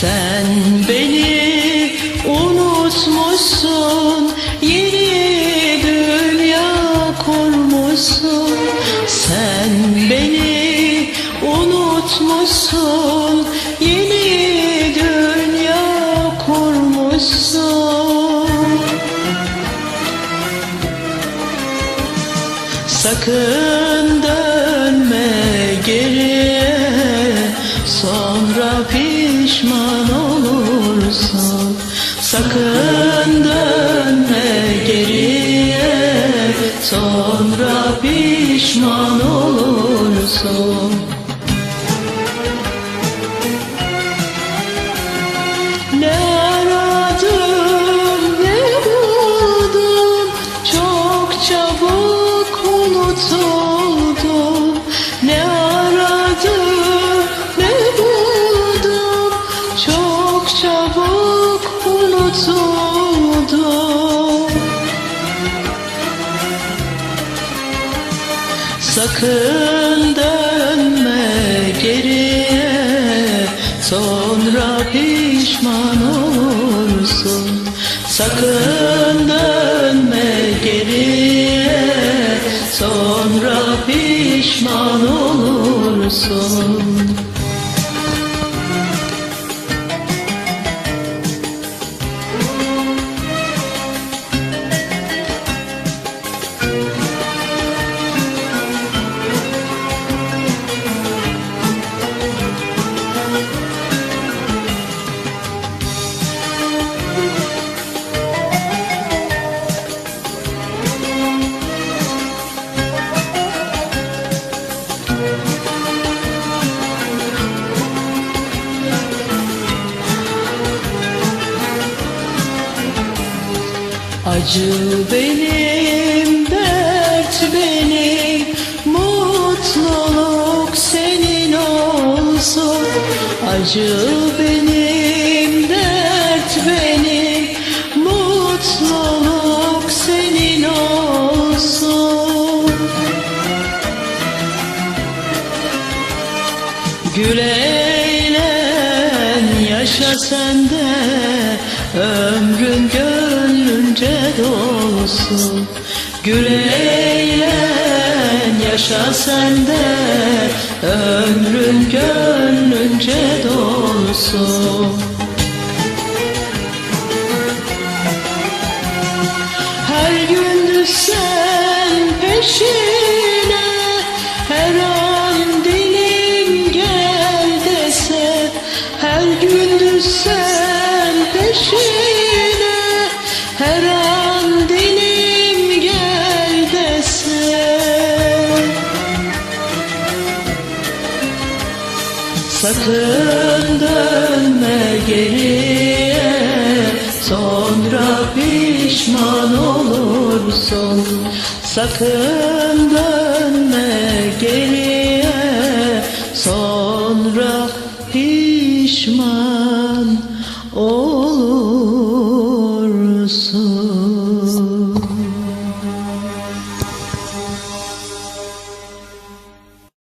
Sen beni unutmuşsun Yeni dünya kurmuşsun. Sen beni unutmuşsun Yeni dünya kurmuşsun. Sakın Sonra pişman olursun. Ne aradım ne buldum Çok çabuk unutuldum Sakın dönme geriye Sonra pişman olursun. Sakın dönme geriye Sonra pişman olursun Acı benim, dert benim, mutluluk senin olsun. Acı benim, dert benim, mutluluk senin olsun. Gül eğlen yaşa sen de Gönlünce dolsun Gül yaşa sen Ömrün gönlünce dolsun. Her gün düşsen peşine Sakın dönme geriye Sonra pişman olursun. Sakın dönme